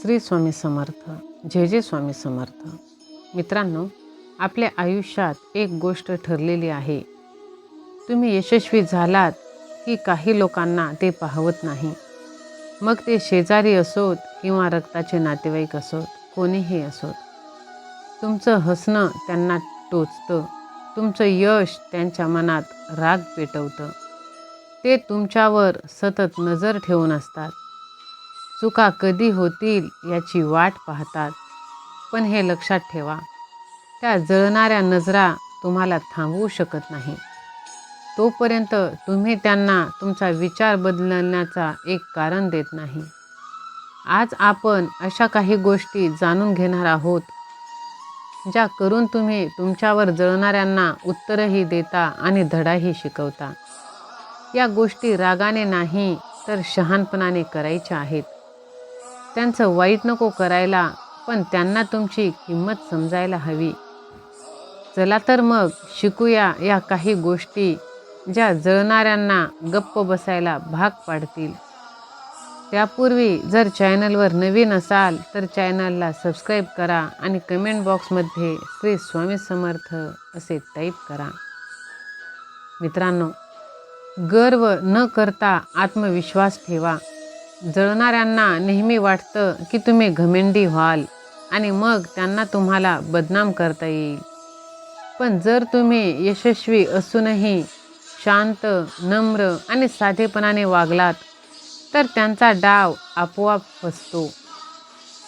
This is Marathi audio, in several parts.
श्री स्वामी समर्थ जे जे स्वामी समर्थ. मित्रांनो आपल्या आयुष्यात एक गोष्ट ठरलेली आहे. तुम्ही यशस्वी झालात की काही लोकांना ते पाहवत नाही. मग ते शेजारी असोत किंवा रक्ताचे नातेवाईक असोत कोणीही असोत. तुमचं हसणं त्यांना टोचतं. तुमचं यश त्यांच्या मनात राग पेटवतं. ते तुमच्यावर सतत नजर ठेवून असतात. चुका कधी होतील याची वाट पाहतात. पण हे लक्षात ठेवा त्या जळणाऱ्या नजरा तुम्हाला थांबवू शकत नाही. तोपर्यंत तुम्ही त्यांना तुमचा विचार बदलण्याचा एक कारण देत नाही. आज आपण अशा काही गोष्टी जाणून घेणार आहोत ज्या करून तुम्ही तुमच्यावर जळणाऱ्यांना उत्तरही देता आणि धडाही शिकवता. या गोष्टी रागाने नाही तर शहाणपणाने करायच्या आहेत. त्यांचं वाईट नको करायला पण त्यांना तुमची किंमत समजायला हवी. चला तर मग शिकूया या काही गोष्टी ज्या जळणाऱ्यांना गप्प बसायला भाग पाडतील. त्यापूर्वी जर चॅनलवर नवीन असाल तर चॅनलला सबस्क्राईब करा आणि कमेंट बॉक्समध्ये श्री स्वामी समर्थ असे टाईप करा. मित्रांनो गर्व न करता आत्मविश्वास ठेवा. जळणाऱ्यांना नेहमी वाटतं की तुम्ही घमेंडी व्हाल आणि मग त्यांना तुम्हाला बदनाम करता येईल. पण जर तुम्ही यशस्वी असूनही शांत नम्र आणि साधेपणाने वागलात तर त्यांचा डाव आपोआप फसतो.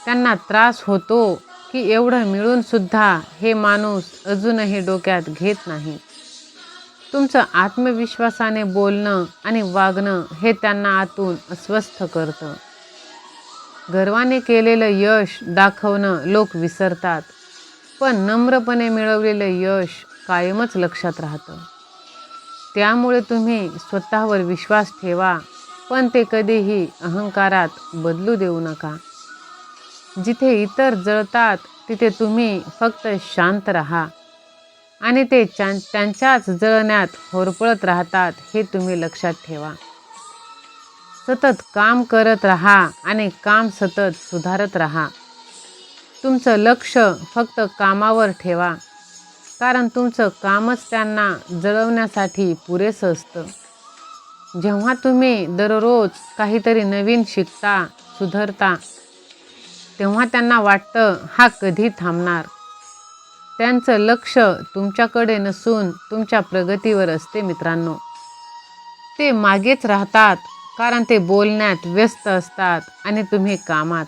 त्यांना त्रास होतो की एवढं मिळूनसुद्धा हे माणूस अजूनही डोक्यात घेत नाही. तुमचं आत्मविश्वासाने बोलणं आणि वागणं हे त्यांना आतून अस्वस्थ करतं. गर्वाने केलेलं यश दाखवणं लोक विसरतात पण नम्रपणे मिळवलेलं यश कायमच लक्षात राहतं. त्यामुळे तुम्ही स्वतःवर विश्वास ठेवा पण ते कधीही अहंकारात बदलू देऊ नका. जिथे इतर जळतात तिथे तुम्ही फक्त शांत राहा. आणि ते चां त्यांच्याच जळण्यात होरपळत राहतात हे तुम्ही लक्षात ठेवा. सतत काम करत राहा आणि काम सतत सुधारत राहा. तुमचं लक्ष फक्त कामावर ठेवा कारण तुमचं कामच त्यांना जळवण्यासाठी पुरेसं असतं. जेव्हा तुम्ही दररोज काहीतरी नवीन शिकता सुधारता तेव्हा त्यांना वाटतं हा कधी थांबणार. त्यांचं लक्ष तुमच्याकडे नसून तुमच्या प्रगतीवर असते मित्रांनो. ते मागेच राहतात कारण ते बोलण्यात व्यस्त असतात आणि तुम्ही कामात.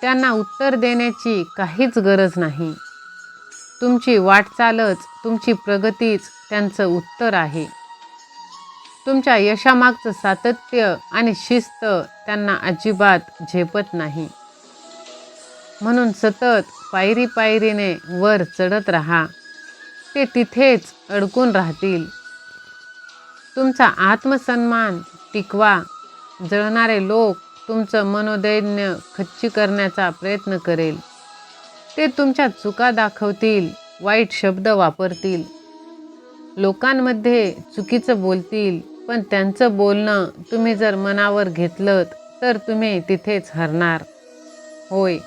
त्यांना उत्तर देण्याची काहीच गरज नाही. तुमची वाटचालच तुमची प्रगतीच त्यांचं उत्तर आहे. तुमच्या यशामागचं सातत्य आणि शिस्त त्यांना अजिबात झेपत नाही. म्हणून सतत पायरी पायरीने वर चढत राहा. ते तिथेच अडकून राहतील. तुमचा आत्मसन्मान टिकवा. जळणारे लोक तुमचं मनोदैन्य खच्ची करण्याचा प्रयत्न करेल. ते तुमच्या चुका दाखवतील वाईट शब्द वापरतील. लोकांमध्ये चुकीचं बोलतील पण त्यांचं बोलणं तुम्ही जर मनावर घेतलं तर तुम्ही तिथेच हरणार. होय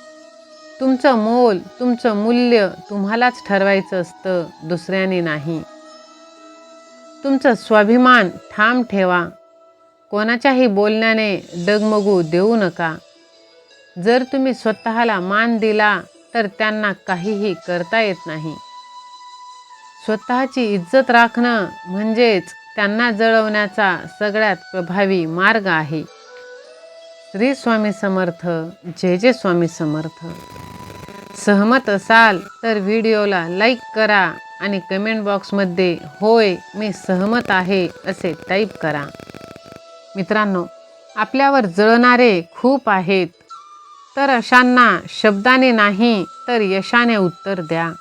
तुमचं मोल तुमचं मूल्य तुम्हालाच ठरवायचं असतं दुसऱ्याने नाही. तुमचं स्वाभिमान ठाम ठेवा. कोणाच्याही बोलण्याने डगमगू देऊ नका. जर तुम्ही स्वतःला मान दिला तर त्यांना काहीही करता येत नाही. स्वतःची इज्जत राखणं म्हणजेच त्यांना जळवण्याचा सगळ्यात प्रभावी मार्ग आहे. श्री स्वामी समर्थ जय जय स्वामी समर्थ. सहमत असाल तर व्हिडिओला लाईक करा आणि कमेंट बॉक्समध्ये होय मी सहमत आहे असे टाईप करा. मित्रांनो आपल्यावर जळणारे खूप आहेत. तर अशांना शब्दाने नाही तर यशाने उत्तर द्या.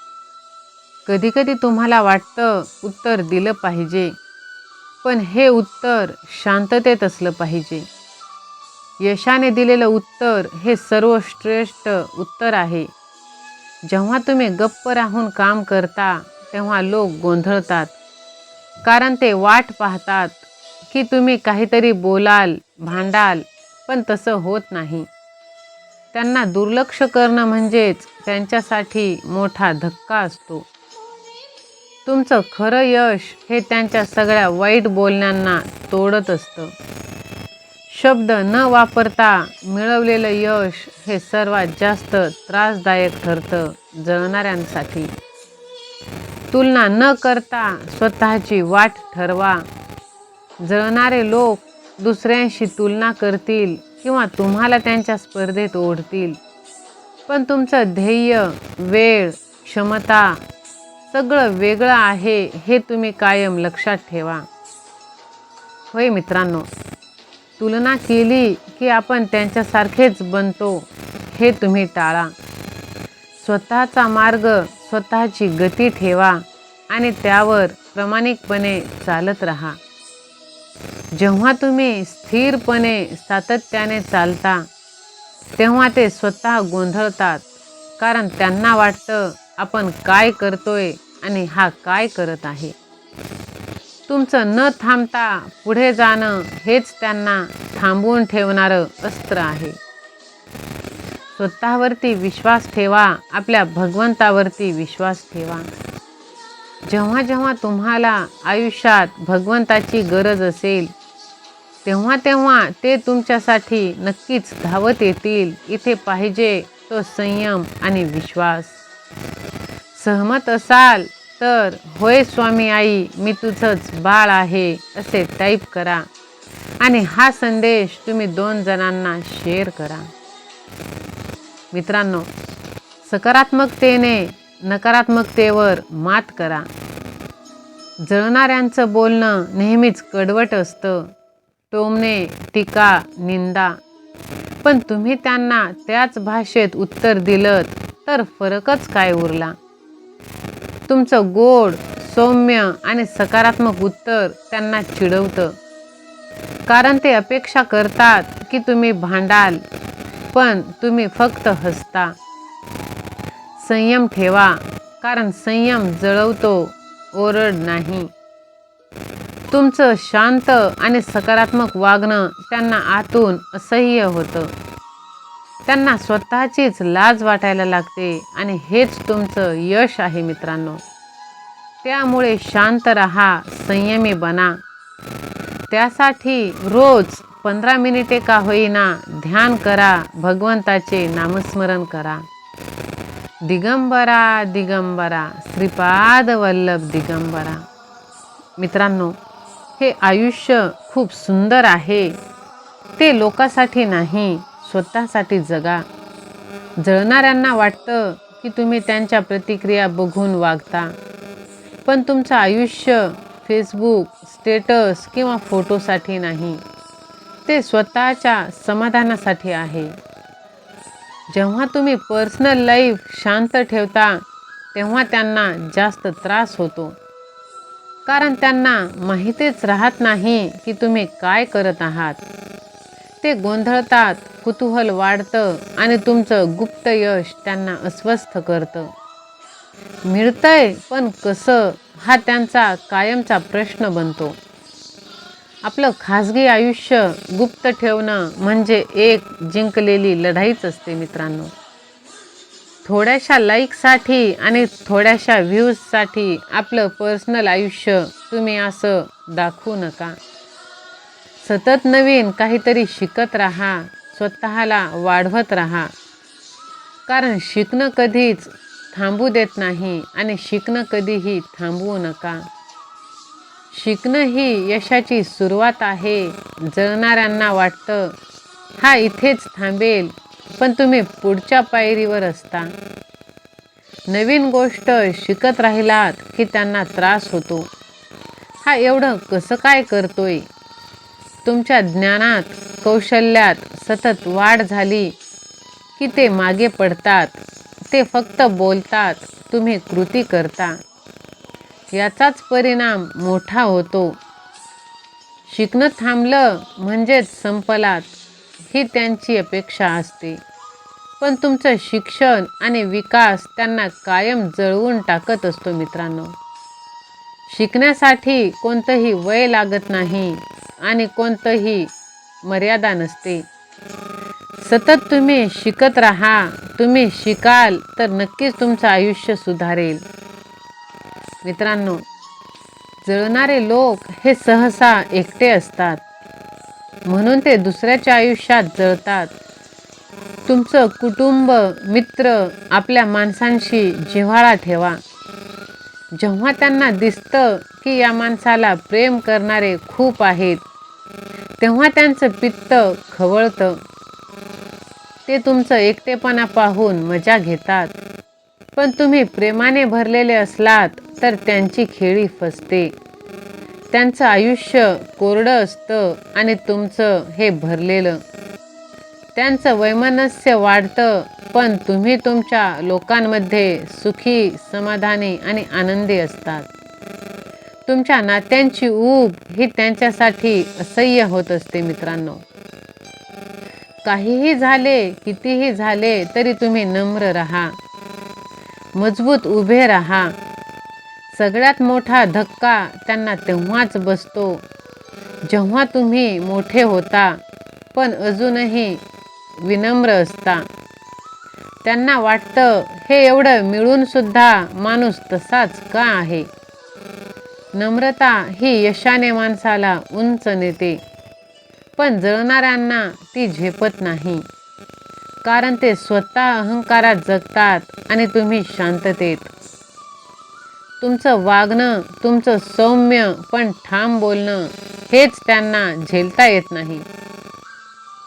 कधीकधी तुम्हाला वाटतं उत्तर दिलं पाहिजे पण हे उत्तर शांततेत असलं पाहिजे. यशाने दिलेलं उत्तर हे सर्वश्रेष्ठ उत्तर आहे. जेव्हा तुम्ही गप्प राहून काम करता तेव्हा लोक गोंधळतात. कारण ते वाट पाहतात की तुम्ही काहीतरी बोलाल भांडाल पण तसं होत नाही. त्यांना दुर्लक्ष करणं म्हणजेच त्यांच्यासाठी मोठा धक्का असतो. तुमचं खरं यश हे त्यांच्या सगळ्या वाईट बोलण्यांना तोडत असतं. शब्द न वापरता मिळवलेलं यश हे सर्वात जास्त त्रासदायक ठरतं जळणाऱ्यांसाठी. तुलना न करता स्वतःची वाट ठरवा. जळणारे लोक दुसऱ्यांशी तुलना करतील किंवा तुम्हाला त्यांच्या स्पर्धेत ओढतील. पण तुमचं ध्येय वेळ क्षमता सगळं वेगळं आहे हे तुम्ही कायम लक्षात ठेवा. होय मित्रांनो तुलना केली की आपण त्यांच्यासारखेच बनतो हे तुम्ही टाळा. स्वतःचा मार्ग स्वतःची गती ठेवा आणि त्यावर प्रामाणिकपणे चालत राहा. जेव्हा तुम्ही स्थिरपणे सातत्याने चालता तेव्हा ते स्वतः गोंधळतात कारण त्यांना वाटतं आपण काय करतोय आणि हा काय करत आहे. तुमचं न थांबता पुढे जाणं हेच त्यांना थांबवून ठेवणारं अस्त्र आहे. स्वतःवरती विश्वास ठेवा आपल्या भगवंतावरती विश्वास ठेवा. जेव्हा जेव्हा तुम्हाला आयुष्यात भगवंताची गरज असेल तेव्हा तेव्हा ते तुमच्यासाठी नक्कीच धावत येतील. इथे पाहिजे तो संयम आणि विश्वास. सहमत असाल तर होय स्वामी आई मी तुझंच बाळ आहे असे टाईप करा. आणि हा संदेश तुम्ही दोन जणांना शेअर करा. मित्रांनो सकारात्मकतेने नकारात्मकतेवर मात करा. जळणाऱ्यांचं बोलणं नेहमीच कडवट असतं. टोमणे टीका निंदा. पण तुम्ही त्यांना त्याच भाषेत उत्तर दिलं तर फरकच काय उरला? तुमचं गोड सौम्य आणि सकारात्मक उत्तर त्यांना चिडवतं. कारण ते अपेक्षा करतात की तुम्ही भांडाल पण तुम्ही फक्त हसता. संयम ठेवा कारण संयम जळवतो ओरड नाही. तुमचं शांत आणि सकारात्मक वागणं त्यांना आतून असह्य होतं. त्यांना स्वतःचीच लाज वाटायला लागते आणि हेच तुमचं यश आहे मित्रांनो. त्यामुळे शांत रहा संयमी बना. त्यासाठी रोज पंधरा मिनिटे का होईना ध्यान करा भगवंताचे नामस्मरण करा. दिगंबरा दिगंबरा श्रीपाद वल्लभ दिगंबरा. मित्रांनो हे आयुष्य खूप सुंदर आहे. ते लोकासाठी नाही स्वतःसाठी जगा. जळणाऱ्यांना वाटतं की तुम्ही त्यांच्या प्रतिक्रिया बघून वागता. पण तुमचं आयुष्य फेसबुक स्टेटस किंवा फोटोसाठी नाही. ते स्वतःच्या समाधानासाठी आहे. जेव्हा तुम्ही पर्सनल लाईफ शांत ठेवता तेव्हा त्यांना जास्त त्रास होतो. कारण त्यांना माहितीच राहत नाही की तुम्ही काय करत आहात. ते गोंधळतात कुतूहल वाढतं आणि तुमचं गुप्त यश त्यांना अस्वस्थ करतं. मिळतंय पण कसं? हा त्यांचा कायमचा प्रश्न बनतो. आपलं खाजगी आयुष्य गुप्त ठेवणं म्हणजे एक जिंकलेली लढाईच असते मित्रांनो. थोड्याशा लाईकसाठी आणि थोड्याशा व्ह्यूजसाठी आपलं पर्सनल आयुष्य तुम्ही असं दाखवू नका. सतत नवीन काहीतरी शिकत राहा स्वतःला वाढवत राहा. कारण शिकणं कधीच थांबू देत नाही आणि शिकणं कधीही थांबवू नका. शिकणं ही यशाची सुरुवात आहे जळणाऱ्यांना वाटतं. हा इथेच थांबेल पण तुम्ही पुढच्या पायरीवर असता. नवीन गोष्ट शिकत राहिलात की त्यांना त्रास होतो. हा एवढं कसं काय करतोय? तुमच्या ज्ञानात कौशल्यात सतत वाढ झाली की ते मागे पडतात. ते फक्त बोलतात तुम्ही कृती करता. याचाच परिणाम मोठा होतो. शिकणं थांबलं म्हणजेच संपलात ही त्यांची अपेक्षा असते. पण तुमचं शिक्षण आणि विकास त्यांना कायम जळवून टाकत असतो मित्रांनो. शिकण्यासाठी कोणतंही वय लागत नाही. आणि कोणतंही मर्यादा नसते. सतत तुम्ही शिकत राहा तुम्ही शिकाल तर नक्कीच तुमचं आयुष्य सुधारेल. मित्रांनो जळणारे लोक हे सहसा एकटे असतात. म्हणून ते दुसऱ्याच्या आयुष्यात जळतात. तुमचं कुटुंब मित्र आपल्या माणसांशी जिव्हाळा ठेवा. जेव्हा त्यांना दिसतं की या माणसाला प्रेम करणारे खूप आहेत तेव्हा त्यांचं पित्त खवळतं. ते तुमचं एकटेपणा पाहून मजा घेतात. पण तुम्ही प्रेमाने भरलेले असलात तर त्यांची खेळी फसते. त्यांचं आयुष्य कोरडं असतं आणि तुमचं हे भरलेलं. त्यांचं वैमनस्य वाढतं पण तुम्ही तुमच्या लोकांमध्ये सुखी समाधानी आणि आनंदी असतात. तुमच्या नात्यांची ऊब ही त्यांच्यासाठी असह्य होत असते मित्रांनो. काहीही झाले कितीही झाले तरी तुम्ही नम्र राहा. मजबूत उभे राहा. सगळ्यात मोठा धक्का त्यांना तेव्हाच बसतो जेव्हा तुम्ही मोठे होता पण अजूनही विनम्र असता. त्यांना वाटतं हे एवढं मिळूनसुद्धा माणूस तसाच का आहे? नम्रता ही यशाने माणसाला उंच नेते. पण जळणाऱ्यांना ती झेपत नाही. कारण ते स्वतः अहंकारात जगतात आणि तुम्ही शांततेत. तुमचं वागणं तुमचं सौम्य पण ठाम बोलणं हेच त्यांना झेलता येत नाही.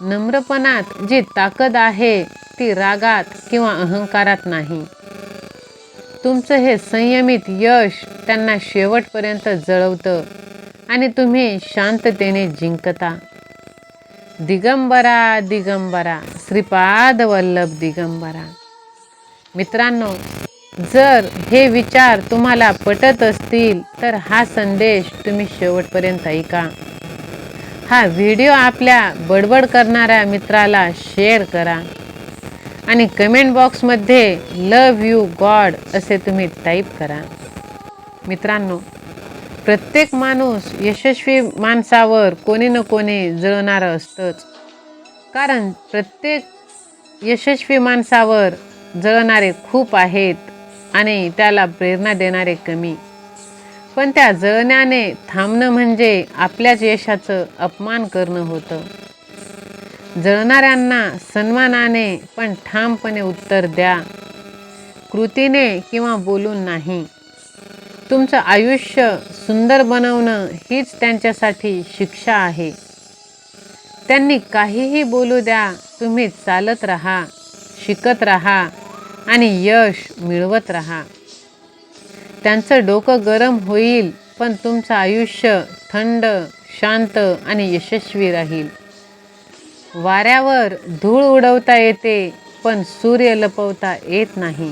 नम्रपणात जी ताकद आहे ती रागात किंवा अहंकारात नाही. तुमचं हे संयमित यश त्यांना शेवटपर्यंत जळवतं आणि तुम्ही शांततेने जिंकता. दिगंबरा दिगंबरा श्रीपाद वल्लभ दिगंबरा. मित्रांनो जर हे विचार तुम्हाला पटत असतील तर हा संदेश तुम्ही शेवटपर्यंत ऐका. हा व्हिडिओ आपल्या बडबड करणाऱ्या मित्राला शेअर करा. आणि कमेंट बॉक्समध्ये लव यू गॉड असे तुम्ही टाईप करा. मित्रांनो प्रत्येक माणूस यशस्वी माणसावर कोणी ना कोणी जळणारं असतंच. कारण प्रत्येक यशस्वी माणसावर जळणारे खूप आहेत आणि त्याला प्रेरणा देणारे कमी. पण त्या जळण्याने थांबणं म्हणजे आपल्याच यशाचं अपमान करणं होतं. जळणाऱ्यांना सन्मानाने पण ठामपणे उत्तर द्या. कृतीने किंवा बोलून नाही. तुमचं आयुष्य सुंदर बनवणं हीच त्यांच्यासाठी शिक्षा आहे. त्यांनी काहीही बोलू द्या तुम्ही चालत राहा शिकत राहा आणि यश मिळवत राहा. त्यांचं डोकं गरम होईल पण तुमचं आयुष्य थंड शांत आणि यशस्वी राहील. वाऱ्यावर धूळ उडवता येते पण सूर्य लपवता येत नाही.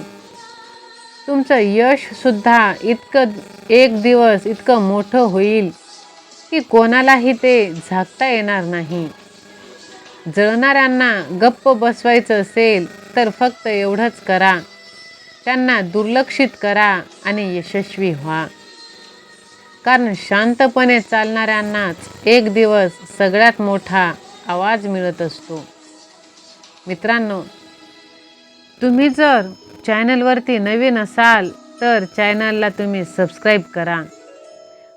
तुमचं यशसुद्धा इतकं एक दिवस इतकं मोठं होईल की कोणालाही ते झाकता येणार नाही. जळणाऱ्यांना गप्प बसवायचं असेल तर फक्त एवढंच करा. त्यांना दुर्लक्षित करा आणि यशस्वी व्हा. कारण शांतपणे चालणाऱ्यांनाच एक दिवस सगळ्यात मोठा आवाज मिळत असतो. मित्रांनो तुम्ही जर चॅनलवरती नवीन असाल तर चॅनलला तुम्ही सबस्क्राईब करा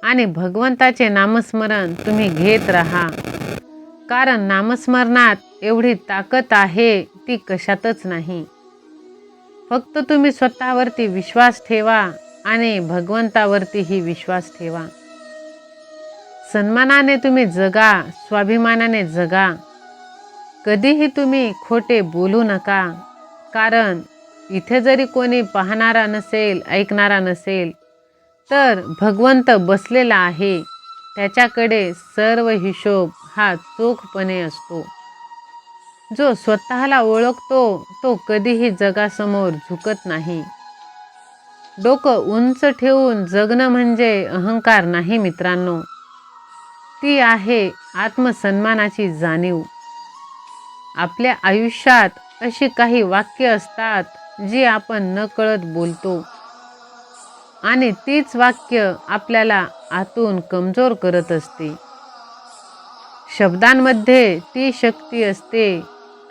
आणि भगवंताचे नामस्मरण तुम्ही घेत राहा. कारण नामस्मरणात एवढी ताकद आहे ती कशातच नाही. फक्त तुम्ही स्वतःवरती विश्वास ठेवा आणि भगवंतावरतीही विश्वास ठेवा. सन्मानाने तुम्ही जगा स्वाभिमानाने जगा. कधीही तुम्ही खोटे बोलू नका कारण इथे जरी कोणी पाहणारा नसेल ऐकणारा नसेल तर भगवंत बसलेला आहे. त्याच्याकडे सर्व हिशोब हा चोखपणे असतो. जो स्वतःला ओळखतो तो कधीही जगासमोर झुकत नाही. डोकं उंच ठेवून जगणं म्हणजे अहंकार नाही मित्रांनो. ती आहे आत्मसन्मानाची जाणीव. आपल्या आयुष्यात अशी काही वाक्य असतात जी आपण नकळत बोलतो. आणि तीच वाक्य आपल्याला आतून कमजोर करत असते. शब्दांमध्ये ती शक्ती असते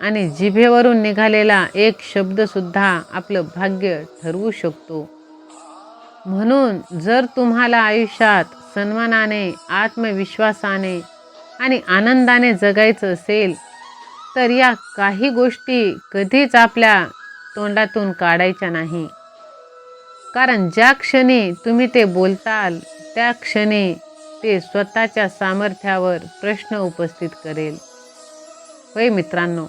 आणि जिभेवरून निघालेला एक शब्दसुद्धा आपलं भाग्य ठरवू शकतो. म्हणून जर तुम्हाला आयुष्यात सन्मानाने आत्मविश्वासाने आणि आनंदाने जगायचं असेल तर या काही गोष्टी कधीच आपल्या तोंडातून काढायच्या नाही. कारण ज्या क्षणी तुम्ही ते बोलताल त्या क्षणी ते स्वतःच्या सामर्थ्यावर प्रश्न उपस्थित करेल. होय मित्रांनो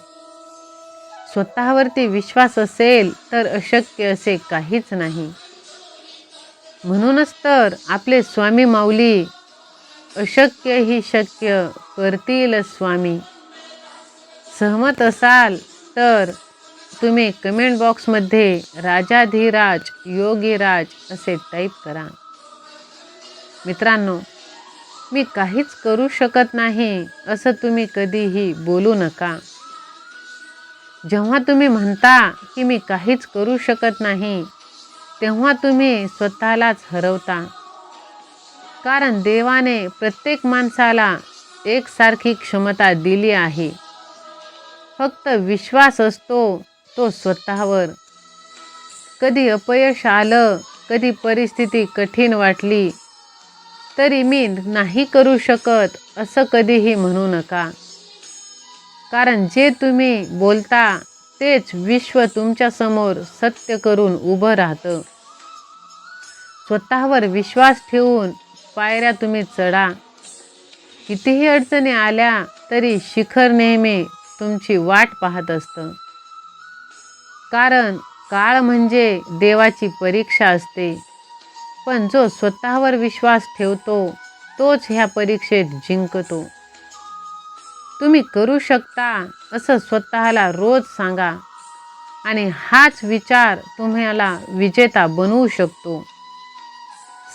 स्वतःवरती विश्वास असेल तर अशक्य असे काहीच नाही. म्हणूनच तर आपले स्वामी माऊली अशक्य ही शक्य करतील स्वामी. सहमत असाल तर तुम्ही कमेंट बॉक्समध्ये राजाधिराज योगीराज असे टाईप करा. मित्रांनो मी काहीच करू शकत नाही असं तुम्ही कधीही बोलू नका. जेव्हा तुम्ही म्हणता की मी काहीच करू शकत नाही तेव्हा तुम्ही स्वतःलाच हरवता. कारण देवाने प्रत्येक माणसाला एकसारखी क्षमता दिली आहे. फक्त विश्वास असतो तो स्वतःवर. कधी अपयश आलं कधी परिस्थिती कठीण वाटली तरी मी नाही करू शकत असं कधीही म्हणू नका. कारण जे तुम्ही बोलता तेच विश्व तुमच्यासमोर सत्य करून उभं राहतं. स्वतःवर विश्वास ठेवून पायऱ्या तुम्ही चढा. कितीही अडचणी आल्या तरी शिखर नेहमी तुमची वाट पाहत असतं. कारण काळ म्हणजे देवाची परीक्षा असते. पण जो स्वतःवर विश्वास ठेवतो तोच ह्या परीक्षेत जिंकतो. तुम्ही करू शकता असं स्वतःला रोज सांगा. आणि हाच विचार तुम्हाला विजेता बनवू शकतो.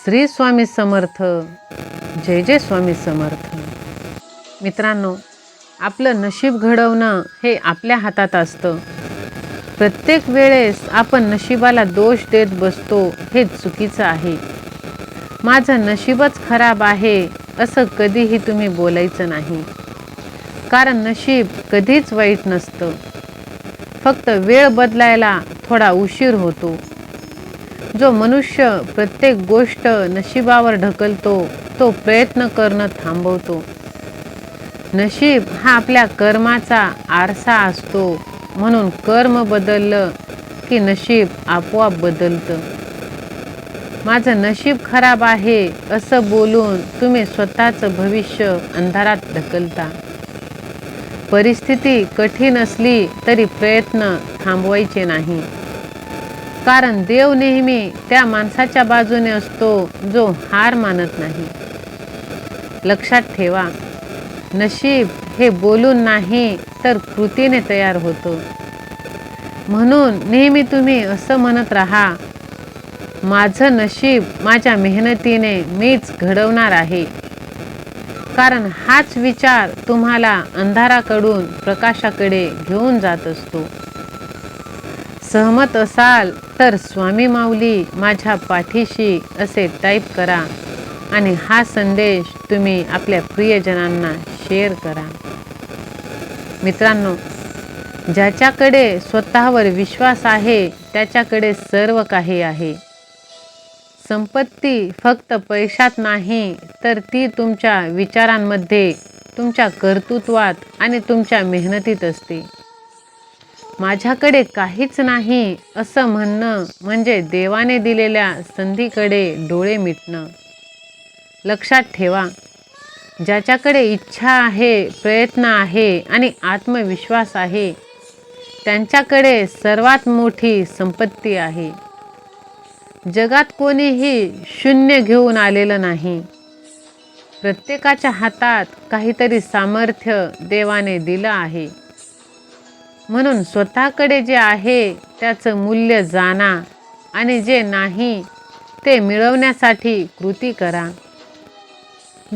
श्री स्वामी समर्थ. जय जय स्वामी समर्थ. मित्रांनो आपलं नशीब घडवणं हे आपल्या हातात असतं. प्रत्येक वेळेस आपण नशिबाला दोष देत बसतो हे चुकीचं आहे. माझं नशीबच खराब आहे असं कधीही तुम्ही बोलायचं नाही. कारण नशीब कधीच वाईट नसतं. फक्त वेळ बदलायला थोडा उशीर होतो. जो मनुष्य प्रत्येक गोष्ट नशिबावर ढकलतो तो प्रयत्न करणं थांबवतो. नशीब हा आपल्या कर्माचा आरसा असतो म्हणून कर्म बदललं की नशीब आपोआप बदलतं. माझं नशीब खराब आहे असं बोलून तुम्ही स्वतःचं भविष्य अंधारात ढकलता. परिस्थिती कठीण असली तरी प्रयत्न थांबवायचे नाही. कारण देव नेहमी त्या माणसाच्या बाजूने असतो जो हार मानत नाही. लक्षात ठेवा नशीब हे बोलून नाही तर कृतीने तयार होतो. म्हणून नेहमी तुम्ही असं म्हणत राहा माझं नशीब माझ्या मेहनतीने मीच घडवणार आहे. कारण हाच विचार तुम्हाला अंधाराकडून प्रकाशाकडे घेऊन जात असतो. सहमत असाल तर स्वामी माऊली माझ्या पाठीशी असे टाईप करा आणि हा संदेश तुम्ही आपल्या प्रियजनांना शेअर करा. मित्रांनो ज्याच्याकडे स्वतःवर विश्वास आहे त्याच्याकडे सर्व काही आहे. संपत्ती फक्त पैशात नाही तर ती तुमच्या विचारांमध्ये तुमच्या कर्तृत्वात आणि तुमच्या मेहनतीत असते. माझ्याकडे काहीच नाही असं म्हणणं म्हणजे देवाने दिलेल्या संधीकडे डोळे मिटणं. लक्षात ठेवा ज्याच्याकडे इच्छा आहे प्रयत्न आहे आणि आत्मविश्वास आहे त्यांच्याकडे सर्वात मोठी संपत्ती आहे. जगात कोणीही शून्य घेऊन आलेलं नाही. प्रत्येकाच्या हातात काहीतरी सामर्थ्य देवाने दिलं आहे. म्हणून स्वतःकडे जे आहे त्याचं मूल्य जाणा आणि जे नाही ते मिळवण्यासाठी कृती करा.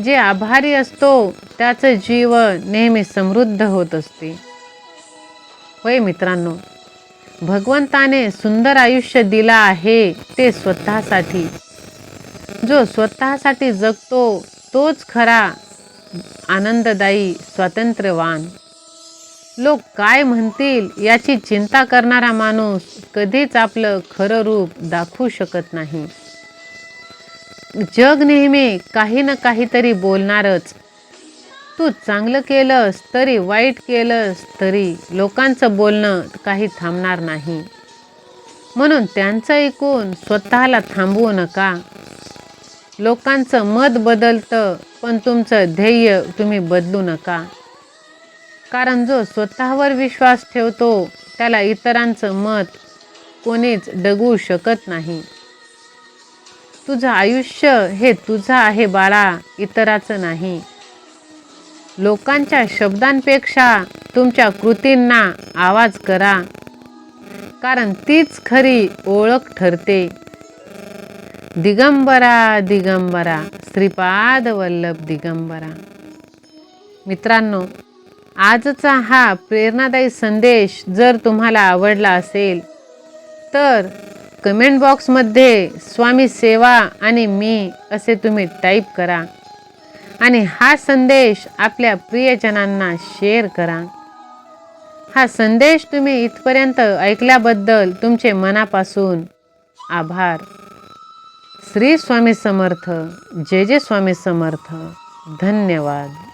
जे आभारी असतो त्याचं जीवन नेहमी समृद्ध होत असते. होय मित्रांनो भगवंताने सुंदर आयुष्य दिला आहे ते स्वतःसाठी. जो स्वतःसाठी जगतो तोच खरा आनंददायी स्वातंत्र्यवान. लोक काय म्हणतील याची चिंता करणारा माणूस कधीच आपलं खरं रूप दाखवू शकत नाही. जग नेहमी काही ना काहीतरी बोलणारच तू चांगलं केलंस तरी वाईट केलंस तरी लोकांचं बोलणं काही थांबणार नाही. म्हणून त्यांचं ऐकून स्वतःला थांबवू नका. लोकांचं मत बदलतं पण तुमचं ध्येय तुम्ही बदलू नका. कारण जो स्वतःवर विश्वास ठेवतो त्याला इतरांचं मत कोणीच डगवू शकत नाही. तुझं आयुष्य हे तुझं आहे बाळा इतराचं नाही. लोकांच्या शब्दांपेक्षा तुमच्या कृतींना आवाज करा. कारण तीच खरी ओळख ठरते. दिगंबरा दिगंबरा श्रीपाद वल्लभ दिगंबरा. मित्रांनो आजचा हा प्रेरणादायी संदेश जर तुम्हाला आवडला असेल तर कमेंट बॉक्समध्ये स्वामी सेवा आणि मी असे तुम्ही टाईप करा. आणि हा संदेश आपल्या प्रियजनांना शेअर करा. हा संदेश तुम्ही इथपर्यंत ऐकल्याबद्दल तुमचे मनापासून आभार. श्री स्वामी समर्थ जय जय स्वामी समर्थ. धन्यवाद.